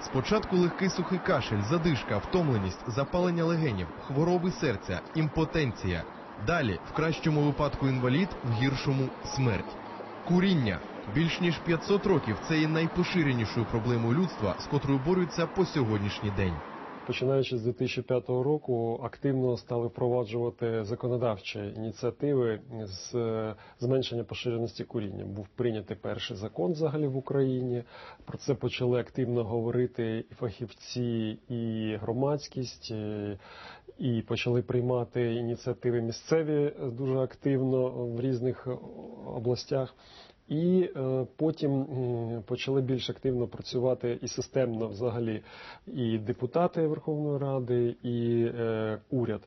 Спочатку легкий сухий кашель, задишка, втомленість, запалення легенів, хвороби серця, імпотенція. Далі, в кращому випадку інвалід, в гіршому смерть. Куріння. Більш ніж 500 років це є найпоширенішою проблемою людства, з котрою борються по сьогоднішній день. Починаючи з 2005 року, активно стали впроваджувати законодавчі ініціативи з е, зменшення поширеності куріння. Був прийнятий перший закон взагалі в Україні. Про це почали активно говорити і фахівці, і громадськість, і, і почали приймати ініціативи місцеві дуже активно в різних областях. І е, потім почали більш активно працювати і системно взагалі і депутати Верховної Ради, і е, уряд.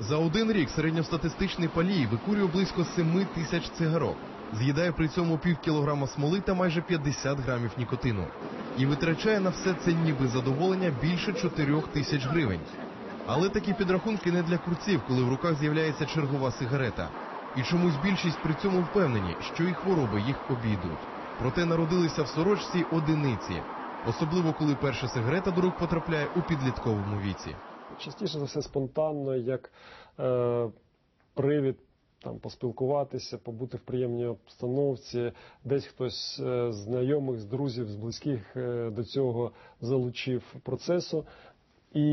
За один рік середньостатистичний палій викурює близько 7 тисяч цигарок, з'їдає при цьому пів кілограма смоли та майже 50 грамів нікотину. І витрачає на все це ніби задоволення більше 4 тисяч гривень. Але такі підрахунки не для курців, коли в руках з'являється чергова сигарета. І чомусь більшість при цьому впевнені, що і хвороби їх обійдуть. Проте народилися в сорочці одиниці, особливо коли перша сигарета до рук потрапляє у підлітковому віці. Частіше за все спонтанно, як е, привід там поспілкуватися, побути в приємній обстановці, десь хтось е, з знайомих, з друзів, з близьких е, до цього залучив процесу. І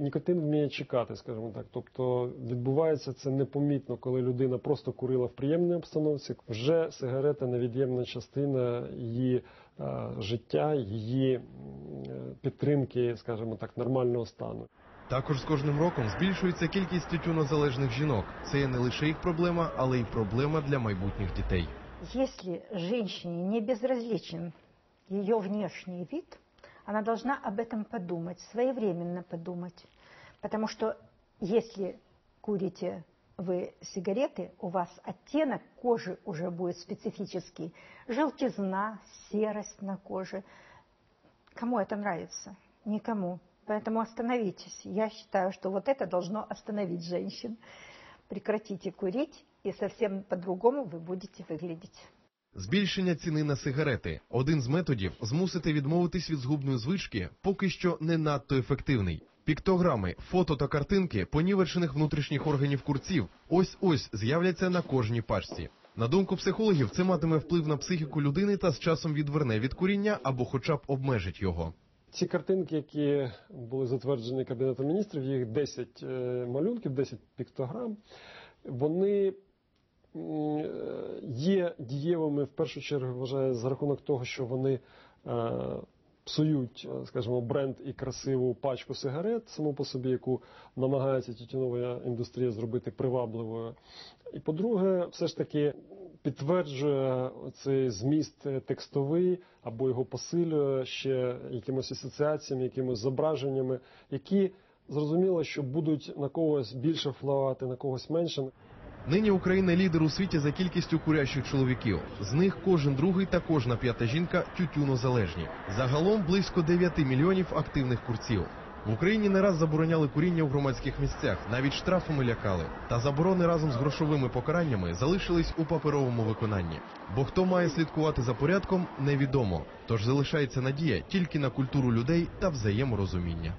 нікотин вміє чекати, скажімо так. Тобто відбувається це непомітно, коли людина просто курила в приємній обстановці. Вже сигарета невід'ємна частина її е, життя, її е, підтримки, скажімо так, нормального стану. Також з кожним роком збільшується кількість тютюнозалежних жінок. Це є не лише їх проблема, але й проблема для майбутніх дітей. Если женщине не безразличен ее внешний вид, она должна об этом подумать, своевременно подумать. Потому что если курите вы сигареты, у вас оттенок кожи уже будет специфический. Желтизна, серость на коже. Кому это нравится? Никому. Поэтому остановитесь. Я считаю, что вот это должно остановить женщин. Прекратите курить, и совсем по-другому вы будете выглядеть. Збільшення ціни на сигарети один з методів змусити відмовитись від згубної звички, поки що не надто ефективний. Піктограми, фото та картинки понівечених внутрішніх органів курців ось ось з'являться на кожній пачці. На думку психологів, це матиме вплив на психіку людини та з часом відверне від куріння або, хоча б обмежить його. Ці картинки, які були затверджені Кабінетом міністрів, їх 10 е, малюнків, 10 піктограм, вони є дієвими в першу чергу, вважаю, за рахунок того, що вони е, псують, е, скажімо, бренд і красиву пачку сигарет, саму по собі, яку намагається тютюнова індустрія зробити привабливою. І по-друге, все ж таки підтверджує цей зміст е, текстовий або його посилює ще якимось асоціаціями, якимось зображеннями, які зрозуміло, що будуть на когось більше впливати, на когось менше. Нині Україна лідер у світі за кількістю курящих чоловіків. З них кожен другий та кожна п'ята жінка тютюнозалежні. Загалом близько 9 мільйонів активних курців. В Україні не раз забороняли куріння у громадських місцях, навіть штрафами лякали. Та заборони разом з грошовими покараннями залишились у паперовому виконанні. Бо хто має слідкувати за порядком, невідомо. Тож залишається надія тільки на культуру людей та взаєморозуміння.